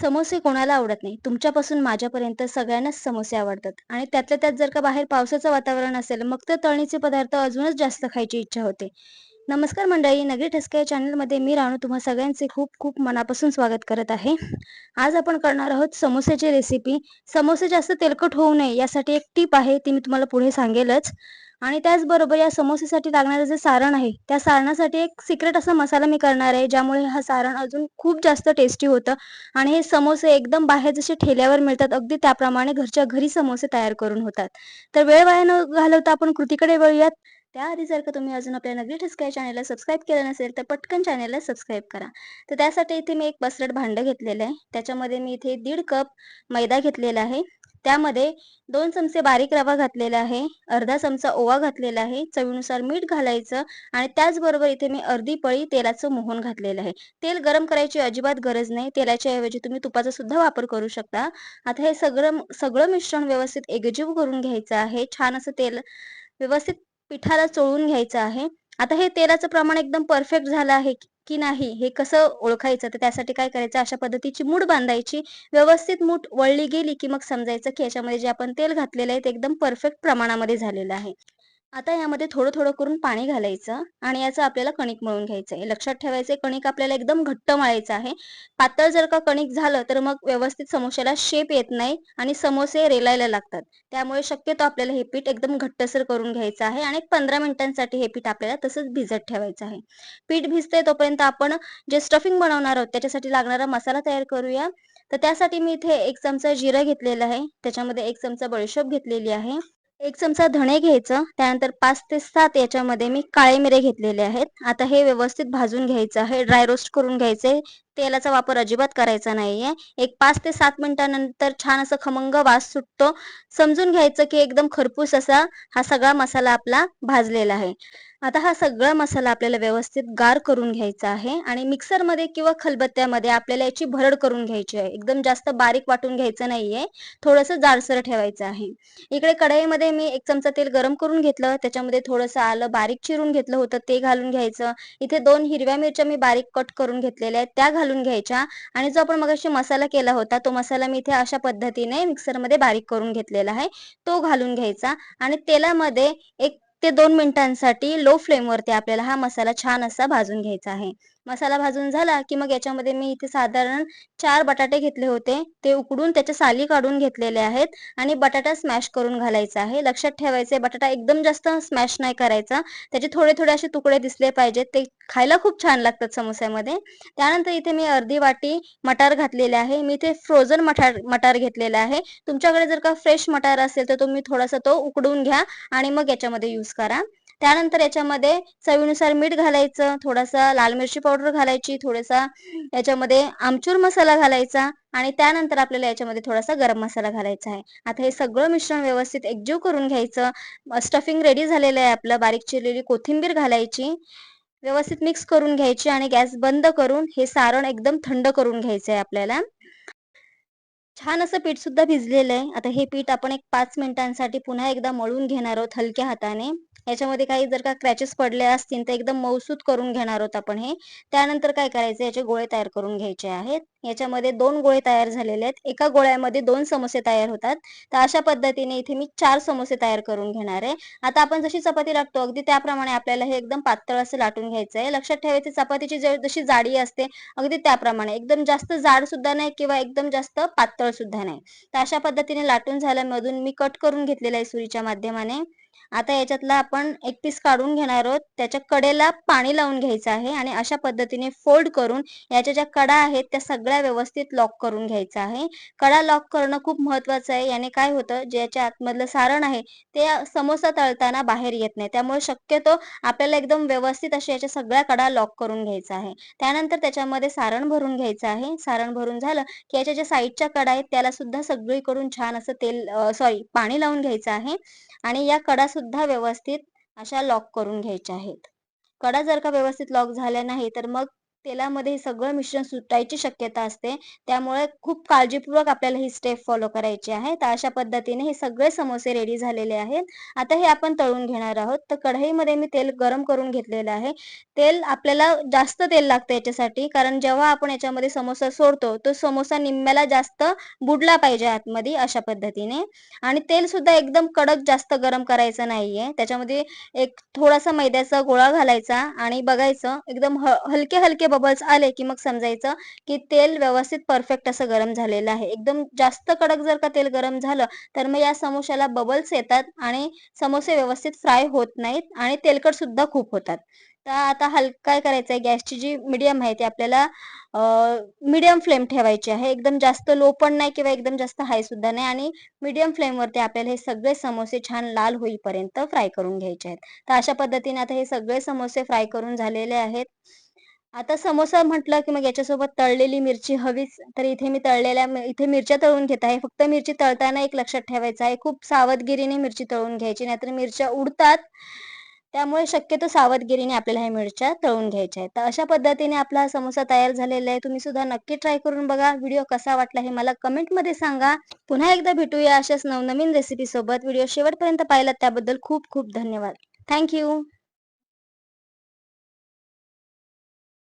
समोसे कोणाला आवडत नाही? तुमच्यापासून माझ्यापर्यंत सगळ्यांनाच समोसे आवडतात. आणि त्यातल्या त्यात जर का बाहेर पावसाचं वातावरण असेल मग तर तळणीचे पदार्थ अजूनच जास्त खायची इच्छा होते. नमस्कार मंडळी नगरी ठसका या चॅनलमध्ये मी राणू तुम्हा सगळ्यांचे खूप खूप मनापासून स्वागत करत आहे. आज आपण करणार आहोत समोस्याची रेसिपी समोसे जास्त तेलकट होऊ नये यासाठी एक टीप आहे ती मी तुम्हाला पुढे सांगेलच. आणि त्याचबरोबर या समोसेसाठी लागणारं जे सारण आहे त्या सारणासाठी एक सिक्रेट असा मसाला मी करणार आहे ज्यामुळे हा सारण अजून खूप जास्त टेस्टी होतं. आणि हे समोसे एकदम बाहेर जसे ठेल्यावर मिळतात अगदी त्याप्रमाणे घरच्या घरी समोसे तयार करून होतात. तर वेळ वाया न घालवता आपण कृतीकडे वळूयात. त्याआधी जर का तुम्ही अजून आपल्या नगरी ठसकाय या चॅनलला सबस्क्राईब केलं नसेल तर पटकन चॅनलला सबस्क्राईब करा. तर त्यासाठी इथे मी एक पसरट भांडं घेतलेलं आहे. त्याच्यामध्ये मी इथे दीड कप मैदा घेतलेला आहे. त्यामध्ये दोन चमचे बारीक रवा घातलेला आहे अर्धा चमचा ओवा घातलेला आहे चवीनुसार मीठ घालायचं आणि त्याचबरोबर इथे मी अर्धी पळी तेलाचं मोहन घातलेलं आहे. तेल गरम करायची अजिबात गरज नाही तेलाच्या ऐवजी तुम्ही तुपाचा सुद्धा वापर करू शकता. आता हे सगळं सगळं मिश्रण व्यवस्थित एकजीव करून घ्यायचं आहे छान असं तेल व्यवस्थित पिठाला चोळून घ्यायचं आहे. आता हे तेलाचं प्रमाण एकदम परफेक्ट झालं आहे. की नाही? हे कसं ओळखायचं? तर त्यासाठी काय करायचं? अशा पद्धतीची मूठ बांधायची. व्यवस्थित मूठ वळली गेली की मग समजायचं की याच्यामध्ये जे आपण तेल घातलेलं आहे ते एकदम परफेक्ट प्रमाणामध्ये झालेलं आहे. आता यामध्ये थोडं थोडं करून पाणी घालायचं आणि याचं आपल्याला कणिक मळून घ्यायचं आहे. लक्षात ठेवायचं कणिक आपल्याला एकदम घट्ट मळायचं आहे. पातळ जर का कणिक झालं तर मग व्यवस्थित समोश्याला शेप येत नाही आणि समोसे रेलायला लागतात. त्यामुळे शक्यतो आपल्याला हे पीठ एकदम घट्टसर करून घ्यायचं आहे आणि पंधरा मिनिटांसाठी हे पीठ आपल्याला तसंच भिजत ठेवायचं आहे. पीठ भिजते तोपर्यंत आपण जे स्टफिंग बनवणार आहोत त्याच्यासाठी लागणारा मसाला तयार करूया. तर त्यासाठी मी इथे एक चमचा जिरं घेतलेला आहे. त्याच्यामध्ये एक चमचा बडीशोप घेतलेली आहे. एक चमचा धणे घ्यायचं त्यानंतर पाच ते सात याच्यामध्ये मी काळे मिरे घेतलेले आहेत. आता हे व्यवस्थित भाजून घ्यायचं आहे ड्राय रोस्ट करून घ्यायचे. तेलाचा वापर अजिबात करायचा नाहीये. एक पाच ते सात मिनिटानंतर छान असं खमंग वास सुटतो. समजून घ्यायचं की एकदम खरपूस असा हा सगळा मसाला आपला भाजलेला आहे. आता हा सगळा मसाला आपल्याला व्यवस्थित गार करून घ्यायचा आहे आणि मिक्सरमध्ये किंवा खलबत्त्यामध्ये आपल्याला याची भरड करून घ्यायची आहे. एकदम जास्त बारीक वाटून घ्यायचं नाहीये. थोडंसं जाडसर ठेवायचं आहे. इकडे कढईमध्ये मी एक चमचा तेल गरम करून घेतलं. त्याच्यामध्ये थोडंसं आलं बारीक चिरून घेतलं होतं ते घालून घ्यायचं. इथे दोन हिरव्या मिरच्या मी बारीक कट करून घेतलेल्या आहेत. त्या घालून घ्यायच्या. आणि जो आपण मगाशी मसाला केला होता तो मसाला मी इथे अशा पद्धतीने मिक्सरमध्ये बारीक करून घेतलेला आहे. तो घालून घ्यायचा. आणि तेलामध्ये एक ते दोन मिनिटांसाठी लो फ्लेमवरती आपल्याला हा मसाला छान असा भाजून घ्यायचा आहे. मसाला भाजून झाला की मग याच्यामध्ये मी इथे साधारण चार बटाटे घेतले होते. ते उकडून त्याच्या साली काढून घेतलेले आहेत आणि बटाटा स्मॅश करून घालायचा आहे. लक्षात ठेवायचे बटाटा एकदम जास्त स्मॅश नाही करायचा. त्याचे थोडे थोडे असे तुकडे दिसले पाहिजेत. ते खायला खूप छान लागतात समोस्यामध्ये. त्यानंतर इथे मी अर्धी वाटी मटार घातलेले आहे. मी इथे फ्रोझन मटार मटार घेतलेला आहे. तुमच्याकडे जर का फ्रेश मटार असेल तर तुम्ही थोडासा तो उकडून घ्या आणि मग याच्यामध्ये यूज करा. त्यानंतर याच्यामध्ये चवीनुसार मीठ घालायचं थोडासा लाल मिरची पावडर घालायची थोडासा याच्यामध्ये आमचूर मसाला घालायचा आणि त्यानंतर आपल्याला याच्यामध्ये थोडासा गरम मसाला घालायचा आहे. आता हे सगळं मिश्रण व्यवस्थित एकजीव करून घ्यायचं. स्टफिंग रेडी झालेलं आहे आपलं बारीक चिरलेली कोथिंबीर घालायची. व्यवस्थित मिक्स करून घ्यायची आणि गॅस बंद करून हे सारण एकदम थंड करून घ्यायचं आहे आपल्याला. छान असं पीठ सुद्धा भिजलेलं आहे. आता हे पीठ आपण एक पाच मिनिटांसाठी पुन्हा एकदा मळून घेणार आहोत हलक्या हाताने. याच्यामध्ये काही जर का क्रॅचेस पडले असतील तर एकदम मौसूद करून घेणार आहोत आपण हे. त्यानंतर काय करायचं? याचे गोळे तयार करून घ्यायचे आहेत. याच्यामध्ये दोन गोळे तयार झालेले आहेत. एका गोळ्यामध्ये दोन समोसे तयार होतात. तर अशा पद्धतीने इथे मी चार समोसे तयार करून घेणार आहे. आता आपण जशी चपाती लाटतो अगदी त्याप्रमाणे आपल्याला हे एकदम पातळ असं लाटून घ्यायचं आहे. लक्षात ठेवायचं चपातीची जशी जाडी असते अगदी त्याप्रमाणे. एकदम जास्त जाड सुद्धा नाही किंवा एकदम जास्त पातळ सुद्धा नाही. तर अशा पद्धतीने लाटून झाल्यामधून मी कट करून घेतलेला आहे सुरीच्या माध्यमाने. आता याच्यातला आपण एक पीस काढून घेणार आहोत. त्याच्या कडेला पाणी लावून घ्यायचं आहे आणि अशा पद्धतीने फोल्ड करून याच्या ज्या कडा आहेत त्या सगळ्या व्यवस्थित लॉक करून घ्यायचा आहे. कडा लॉक करणं खूप महत्वाचं आहे. याने काय होतं ज्याच्या आतमधलं सारण आहे ते समोसा तळताना बाहेर येत नाही. त्यामुळे शक्यतो आपल्याला एकदम व्यवस्थित अशा याच्या सगळ्या कडा लॉक करून घ्यायचा आहे. त्यानंतर त्याच्यामध्ये सारण भरून घ्यायचं आहे. सारण भरून झालं की याच्या ज्या साईडच्या कडा आहेत त्याला सुद्धा सगळीकडून छान असं तेल सॉरी पाणी लावून घ्यायचं आहे. आणि या कडा सुद्धा व्यवस्थित अशा लॉक करून घ्यायच्या आहेत. कडा जर का व्यवस्थित लॉक झाल्या नाही तर मग तेलामध्ये हे सगळं मिश्रण सुटायची शक्यता असते. त्यामुळे खूप काळजीपूर्वक आपल्याला ही स्टेप फॉलो करायची आहे तर अशा पद्धतीने हे सगळे समोसे रेडी झालेले आहेत. आता हे आपण तळून घेणार आहोत. तर कढईमध्ये मी तेल गरम करून घेतलेलं आहे. तेल आपल्याला जास्त तेल लागतं याच्यासाठी. कारण जेव्हा आपण याच्यामध्ये समोसा सोडतो तो समोसा निम्म्याला जास्त बुडला पाहिजे आतमध्ये अशा पद्धतीने. आणि तेल सुद्धा एकदम कडक जास्त गरम करायचं नाहीये. त्याच्यामध्ये एक थोडासा मैद्याचा गोळा घालायचा आणि बघायचं. एकदम हलके हलके बबल्स आले की मग समजायचं की तेल व्यवस्थित परफेक्ट असं गरम झालेलं आहे. एकदम जास्त कडक जर का तेल गरम झालं तर मग या समोश्याला बबल्स येतात आणि समोसे व्यवस्थित फ्राय होत नाहीत आणि तेलकट सुद्धा खूप होतात. तर आता हल काय करायचं आहे गॅसची जी मिडियम आहे ती आपल्याला मीडियम फ्लेम ठेवायची आहे. एकदम जास्त लो पण नाही किंवा एकदम जास्त हाय सुद्धा नाही आणि मीडियम फ्लेमवरती आपल्याला हे सगळे समोसे छान लाल होईपर्यंत फ्राय करून घ्यायचे आहेत. तर अशा पद्धतीने आता हे सगळे समोसे फ्राय करून झालेले आहेत. आता समोसा म्हटलं की मग याच्यासोबत तळलेली मिरची हवीच तर इथे मी तळलेल्या इथे मिरच्या तळून घेत आहे. फक्त मिरची तळताना एक लक्षात ठेवायचं आहे खूप सावधगिरीने मिरची तळून घ्यायची नाहीतर मिरच्या उडतात. त्यामुळे शक्यतो सावधगिरीने आपल्याला ह्या मिरच्या तळून घ्यायच्या आहेत. तर अशा पद्धतीने आपला हा समोसा तयार झालेला आहे. तुम्ही सुद्धा नक्की ट्राय करून बघा. व्हिडिओ कसा वाटला हे मला कमेंटमध्ये सांगा. पुन्हा एकदा भेटूया अशाच नवनवीन रेसिपी सोबत व्हिडिओ शेवटपर्यंत पाहिलात त्याबद्दल खूप खूप धन्यवाद. थँक्यू